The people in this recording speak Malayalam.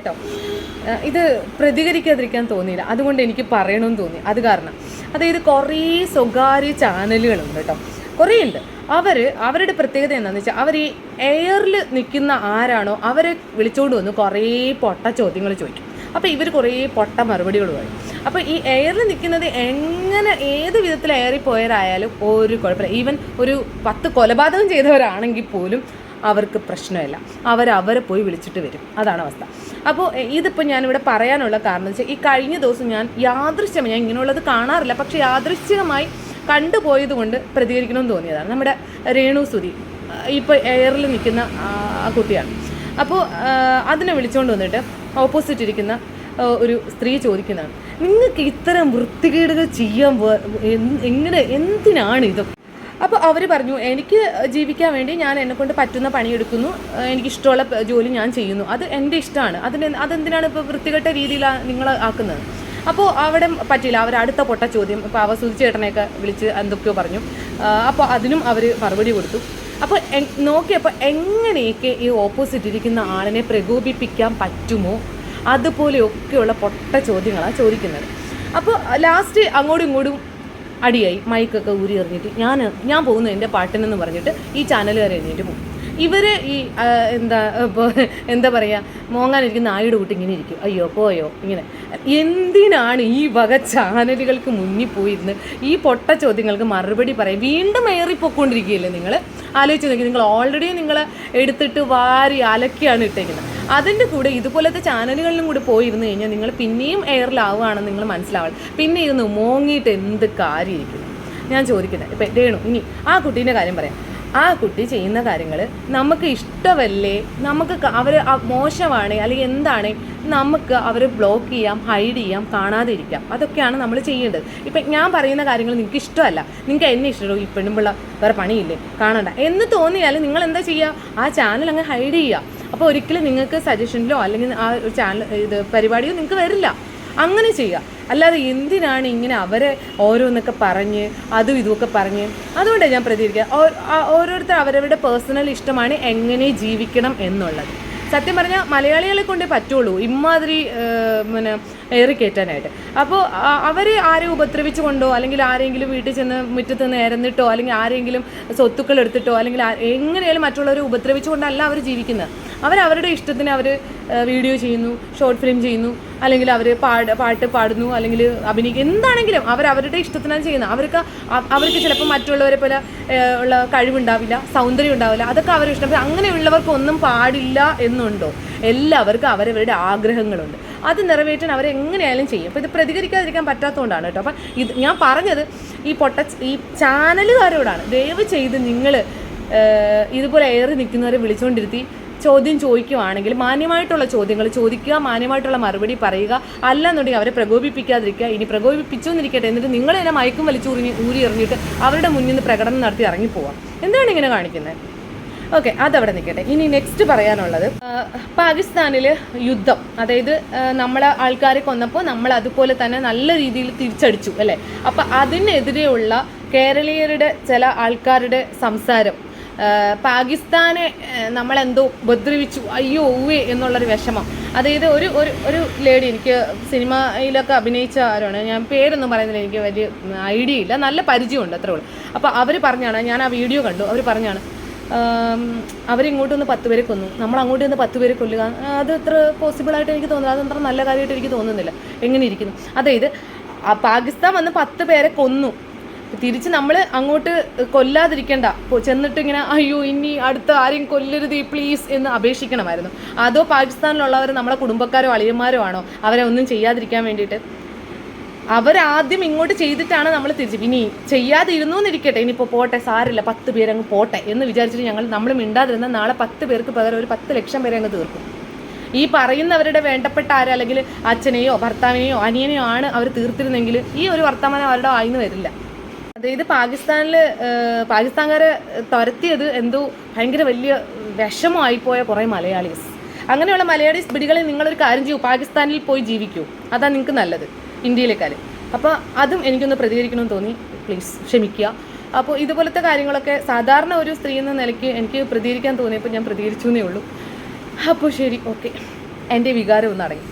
കേട്ടോ. ഇത് പ്രതികരിക്കാതിരിക്കാൻ തോന്നിയില്ല. അതുകൊണ്ട് എനിക്ക് പറയണമെന്ന് തോന്നി. അത് കാരണം. അതായത് കുറേ സ്വകാര്യ ചാനലുകളുണ്ട് കേട്ടോ. കുറേ ഉണ്ട് അവർ അവരുടെ പ്രത്യേകത എന്താണെന്ന് വെച്ചാൽ അവർ ഈ എയറിൽ നിൽക്കുന്ന ആരാണോ അവരെ വിളിച്ചുകൊണ്ട് വന്ന് കുറേ പൊട്ട ചോദ്യങ്ങൾ ചോദിക്കും. അപ്പോൾ ഇവർ കുറേ പൊട്ട മറുപടികൾ പറയും. അപ്പോൾ ഈ എയറിൽ നിൽക്കുന്നത് എങ്ങനെ ഏത് വിധത്തിൽ എയറിൽ പോയവരായാലും ഒരു കുഴപ്പമില്ല. ഈവൻ ഒരു പത്ത് കൊലപാതകം ചെയ്തവരാണെങ്കിൽ പോലും അവർക്ക് പ്രശ്നമില്ല. അവർ അവരെ പോയി വിളിച്ചിട്ട് വരും. അതാണ് അവസ്ഥ. അപ്പോൾ ഇതിപ്പോൾ ഞാനിവിടെ പറയാനുള്ള കാരണം എന്ന് വെച്ചാൽ ഈ കഴിഞ്ഞ ദിവസം ഞാൻ യാദൃശ്യമായി ഞാൻ ഇങ്ങനെയുള്ളത് കാണാറില്ല പക്ഷേ യാദൃശ്ചികമായി കണ്ടുപോയത് കൊണ്ട് പ്രതികരിക്കണമെന്ന് തോന്നിയതാണ്. നമ്മുടെ രേണു സുധി ഇപ്പോൾ എയറിൽ നിൽക്കുന്ന ആ കുട്ടിയാണ്. അപ്പോൾ അതിനെ വിളിച്ചുകൊണ്ട് വന്നിട്ട് ഓപ്പോസിറ്റ് ഇരിക്കുന്ന ഒരു സ്ത്രീ ചോദിക്കുന്നതാണ് നിങ്ങൾക്ക് ഇത്തരം വൃത്തികേടുകൾ ചെയ്യാൻ എങ്ങനെ എന്തിനാണ് ഇതൊക്കെ അപ്പോൾ അവർ പറഞ്ഞു എനിക്ക് ജീവിക്കാൻ വേണ്ടി ഞാൻ എന്നെക്കൊണ്ട് പറ്റുന്ന പണിയെടുക്കുന്നു. എനിക്കിഷ്ടമുള്ള ജോലി ഞാൻ ചെയ്യുന്നു. അത് എന്റെ ഇഷ്ടമാണ്. അതിന് അതെന്തിനാണ് ഇപ്പോൾ വൃത്തികെട്ട രീതിയിൽ നിങ്ങൾ ആക്കുന്നത്? അപ്പോൾ അവിടെ പറ്റില്ല അവർ അടുത്ത പൊട്ട ചോദ്യം ഇപ്പോൾ അവ ചേട്ടനെയൊക്കെ വിളിച്ച് എന്തൊക്കെയോ പറഞ്ഞു. അപ്പോൾ അതിനും അവർ മറുപടി കൊടുത്തു. അപ്പോൾ നോക്കിയപ്പോൾ എങ്ങനെയൊക്കെ ഈ ഓപ്പോസിറ്റ് ഇരിക്കുന്ന ആളിനെ പ്രകോപിപ്പിക്കാൻ പറ്റുമോ? അതുപോലെയൊക്കെയുള്ള പൊട്ട ചോദ്യങ്ങളാണ് ചോദിക്കുന്നത്. അപ്പോൾ ലാസ്റ്റ് അങ്ങോട്ടും ഇങ്ങോട്ടും അടിയായി മൈക്കൊക്കെ ഊരി എറിഞ്ഞിട്ട്. ഞാൻ ഞാൻ പോകുന്നു എന്റെ പാട്ടിനെന്ന് പറഞ്ഞിട്ട് ഈ ചാനലുകാർ എഴുന്നേറ്റ് പോകും. ഇവർ ഈ എന്താ ഇപ്പോൾ എന്താ പറയുക മോങ്ങാനിരിക്കുന്ന നായുടെ കൂട്ടി ഇങ്ങനെ ഇരിക്കും. അയ്യോ പോയോ ഇങ്ങനെ. എന്തിനാണ് ഈ വക ചാനലുകൾക്ക് മുന്നിൽ പോയിരുന്ന് ഈ പൊട്ട ചോദ്യങ്ങൾക്ക് മറുപടി പറയും വീണ്ടും ഏറിപ്പോയിക്കൊണ്ടിരിക്കുകയല്ലേ നിങ്ങൾ ആലോചിച്ച് നോക്കി നിങ്ങൾ ഓൾറെഡി നിങ്ങൾ എടുത്തിട്ട് വാരി അലക്കിയാണ് ഇട്ടേക്കുന്നത്. അതിന്റെ കൂടെ ഇതുപോലത്തെ ചാനലുകളിലും കൂടെ പോയിരുന്നു കഴിഞ്ഞാൽ നിങ്ങൾ പിന്നെയും എയറിലാവുകയാണെന്ന് നിങ്ങൾ മനസ്സിലാവണം. പിന്നെ ഇരുന്ന് മോങ്ങിയിട്ട് എന്ത് കാര്യമായിരിക്കും? ഞാൻ ചോദിക്കുന്നത് ഇപ്പം രേണു ഇനി ആ കുട്ടീന്റെ കാര്യം പറയാം. ആ കുട്ടി ചെയ്യുന്ന കാര്യങ്ങൾ നമുക്ക് ഇഷ്ടമല്ലേ? നമുക്ക് അവർ മോശമാണ് അല്ലെങ്കിൽ എന്താണ് നമുക്ക് അവരെ ബ്ലോക്ക് ചെയ്യാം ഹൈഡ് ചെയ്യാം കാണാതിരിക്കാം. അതൊക്കെയാണ് നമ്മൾ ചെയ്യേണ്ടത്. ഇപ്പം ഞാൻ പറയുന്ന കാര്യങ്ങൾ നിങ്ങൾക്ക് ഇഷ്ടമല്ല. നിങ്ങൾക്ക് എന്നെ ഇഷ്ടമുള്ളൂ ഈ പെണ്ണുമ്പിള്ള വേറെ പണിയില്ലേ? കാണണ്ട. എന്ന് തോന്നിയാൽ നിങ്ങൾ എന്താ ചെയ്യുക? ആ ചാനൽ അങ്ങ് ഹൈഡ് ചെയ്യുക. അപ്പോൾ ഒരിക്കലും നിങ്ങൾക്ക് സജഷനിലോ അല്ലെങ്കിൽ ആ ഒരു ചാനൽ ഇത് പരിപാടിയോ നിങ്ങൾക്ക് വരില്ല. അങ്ങനെ ചെയ്യുക. അല്ലാതെ എന്തിനാണ് ഇങ്ങനെ അവരെ ഓരോന്നൊക്കെ പറഞ്ഞ് അതും ഇതുമൊക്കെ പറഞ്ഞ്? അതുകൊണ്ടാണ് ഞാൻ പ്രതികരിക്കുക. ഓരോരുത്തർ അവരവരുടെ പേഴ്സണൽ ഇഷ്ടമാണ് എങ്ങനെ ജീവിക്കണം എന്നുള്ളത്. സത്യം പറഞ്ഞാൽ മലയാളികളെ കൊണ്ടേ പറ്റുള്ളൂ. ഇമാതിരി പിന്നെ ഏറി കയറ്റാനായിട്ട് അപ്പോൾ അവരെ ആരെ ഉപദ്രവിച്ചു കൊണ്ടോ അല്ലെങ്കിൽ ആരെങ്കിലും വീട്ടിൽ ചെന്ന് മുറ്റത്ത് നിന്ന് ഇരന്നിട്ടോ അല്ലെങ്കിൽ ആരെങ്കിലും സ്വത്തുക്കൾ എടുത്തിട്ടോ അല്ലെങ്കിൽ എങ്ങനെയാലും മറ്റുള്ളവരെ ഉപദ്രവിച്ചുകൊണ്ടല്ല അവർ ജീവിക്കുന്നത്. അവർ അവരുടെ ഇഷ്ടത്തിന് അവർ വീഡിയോ ചെയ്യുന്നു ഷോർട്ട് ഫിലിം ചെയ്യുന്നു അല്ലെങ്കിൽ അവർ പാട് പാട്ട് പാടുന്നു അല്ലെങ്കിൽ അഭിനയിക്കുക എന്താണെങ്കിലും അവർ അവരുടെ ഇഷ്ടത്തിനാണ് ചെയ്യുന്നത്. അവർക്ക് അവർക്ക് ചിലപ്പോൾ മറ്റുള്ളവരെ പോലെ ഉള്ള കഴിവുണ്ടാവില്ല സൗന്ദര്യം ഉണ്ടാവില്ല അതൊക്കെ അവരുടെ ഇഷ്ടം. അങ്ങനെയുള്ളവർക്ക് ഒന്നും പാടില്ല എന്നുണ്ടോ? എല്ലാവർക്കും അവരവരുടെ ആഗ്രഹങ്ങളുണ്ട്. അത് നിറവേറ്റാൻ അവരെങ്ങനെയായാലും ചെയ്യും. അപ്പോൾ ഇത് പ്രതികരിക്കാതിരിക്കാൻ പറ്റാത്തതുകൊണ്ടാണ് കേട്ടോ. അപ്പം ഇത് ഞാൻ പറഞ്ഞത് ഈ പൊട്ട ഈ ചാനലുകാരോടാണ്. ദയവ് ചെയ്ത് നിങ്ങൾ ഇതുപോലെ ഏറി നിൽക്കുന്നവരെ വിളിച്ചുകൊണ്ടിരുത്തി ചോദ്യം ചോദിക്കുകയാണെങ്കിൽ മാന്യമായിട്ടുള്ള ചോദ്യങ്ങൾ ചോദിക്കുക മാന്യമായിട്ടുള്ള മറുപടി പറയുക അല്ലെന്നുണ്ടെങ്കിൽ അവരെ പ്രകോപിപ്പിക്കാതിരിക്കുക ഇനി പ്രകോപിപ്പിച്ചു എന്നിരിക്കട്ടെ എന്നിട്ട് തന്നെ മയക്കും വലിച്ചു ഊരി ഊരി എറിഞ്ഞിട്ട് അവരുടെ മുന്നിൽ നിന്ന് പ്രകടനം നടത്തി ഇറങ്ങിപ്പോവാം. എന്താണ് ഇങ്ങനെ കാണിക്കുന്നത് ഓക്കെ അതവിടെ നിൽക്കട്ടെ. ഇനി നെക്സ്റ്റ് പറയാനുള്ളത് പാകിസ്ഥാനിൽ യുദ്ധം. അതായത് നമ്മളെ ആൾക്കാരെ കൊന്നപ്പോൾ നമ്മൾ അതുപോലെ തന്നെ നല്ല രീതിയിൽ തിരിച്ചടിച്ചു അല്ലേ? അപ്പം അതിനെതിരെയുള്ള കേരളീയരുടെ ചില ആൾക്കാരുടെ സംസാരം പാകിസ്ഥാനെ നമ്മളെന്തോ ഉപദ്രവിച്ചു. അയ്യോ ഊവേ എന്നുള്ളൊരു വിഷമം. അതായത് ഒരു ഒരു ഒരു ലേഡി എനിക്ക് സിനിമയിലൊക്കെ അഭിനയിച്ച ആരാണ് ഞാൻ പേരൊന്നും പറയുന്നില്ല എനിക്ക് വലിയ ഐഡിയ ഇല്ല. നല്ല പരിചയമുണ്ട് അത്രേ ഉള്ളൂ. അപ്പോൾ അവർ പറഞ്ഞാണ് ഞാൻ ആ വീഡിയോ കണ്ടു. അവർ പറഞ്ഞാണ് അവരിങ്ങോട്ട് വന്ന് പത്ത് പേരെ കൊന്നു. നമ്മൾ അങ്ങോട്ട് നിന്ന് പത്ത് പേരെ കൊല്ലുക. അത് അത്ര പോസിബിളായിട്ട് എനിക്ക് തോന്നുന്നില്ല. അത് അത്ര നല്ല കാര്യമായിട്ട് എനിക്ക് തോന്നുന്നില്ല. എങ്ങനെ ഇരിക്കുന്നു. അതായത് പാകിസ്ഥാൻ വന്ന് പത്ത് പേരെ കൊന്നു. തിരിച്ച് നമ്മൾ അങ്ങോട്ട് കൊല്ലാതിരിക്കണ്ട. ചെന്നിട്ട് ഇങ്ങനെ അയ്യോ ഇനി അടുത്ത ആരെയും കൊല്ലരുത് പ്ലീസ് എന്ന് അപേക്ഷിക്കണമായിരുന്നു. അതോ പാകിസ്ഥാനിലുള്ളവർ നമ്മളെ കുടുംബക്കാരോ അളിയന്മാരോ ആണോ അവരെ ഒന്നും ചെയ്യാതിരിക്കാൻ വേണ്ടിയിട്ട്? അവരാദ്യം ഇങ്ങോട്ട് ചെയ്തിട്ടാണ് നമ്മൾ തിരിച്ച്. ഇനി ചെയ്യാതിരുന്നു എന്നിരിക്കട്ടെ ഇനിയിപ്പോൾ പോട്ടെ സാരില്ല പത്ത് പേരങ്ങ് പോട്ടെ എന്ന് വിചാരിച്ചിട്ട് ഞങ്ങൾ നമ്മൾ മിണ്ടാതിരുന്ന നാളെ പത്ത് പേർക്ക് പകരം ഒരു പത്ത് ലക്ഷം പേരെ അങ്ങ് തീർക്കും. ഈ പറയുന്നവരുടെ വേണ്ടപ്പെട്ട ആരോ അല്ലെങ്കിൽ അച്ഛനെയോ ഭർത്താവിനെയോ അനിയനെയോ ആണ് അവർ തീർത്തിരുന്നെങ്കിൽ ഈ ഒരു വർത്തമാനം അവരുടെ വായിന്ന് വരില്ല. അതായത് പാകിസ്ഥാനിൽ പാകിസ്ഥാൻകാരെ തുരത്തിയത് എന്തോ ഭയങ്കര വലിയ വിഷമമായിപ്പോയ കുറേ മലയാളീസ്. അങ്ങനെയുള്ള മലയാളീസ് പിടികളിൽ നിങ്ങളൊരു കാര്യം ചെയ്യൂ പാകിസ്ഥാനിൽ പോയി ജീവിക്കൂ. അതാണ് നിങ്ങൾക്ക് നല്ലത് ഇന്ത്യയിലേക്കാൾ അപ്പോൾ അതും എനിക്കൊന്ന് പ്രതികരിക്കണമെന്ന് തോന്നി. പ്ലീസ് ക്ഷമിക്കുക. അപ്പോൾ ഇതുപോലത്തെ കാര്യങ്ങളൊക്കെ സാധാരണ ഒരു സ്ത്രീ എന്ന നിലയ്ക്ക് എനിക്ക് പ്രതികരിക്കാൻ തോന്നിയപ്പോൾ ഞാൻ പ്രതികരിച്ചു എന്നേ ഉള്ളൂ. അപ്പോൾ ശരി ഓക്കെ. എന്റെ വികാരം ഒന്ന് അടങ്ങി.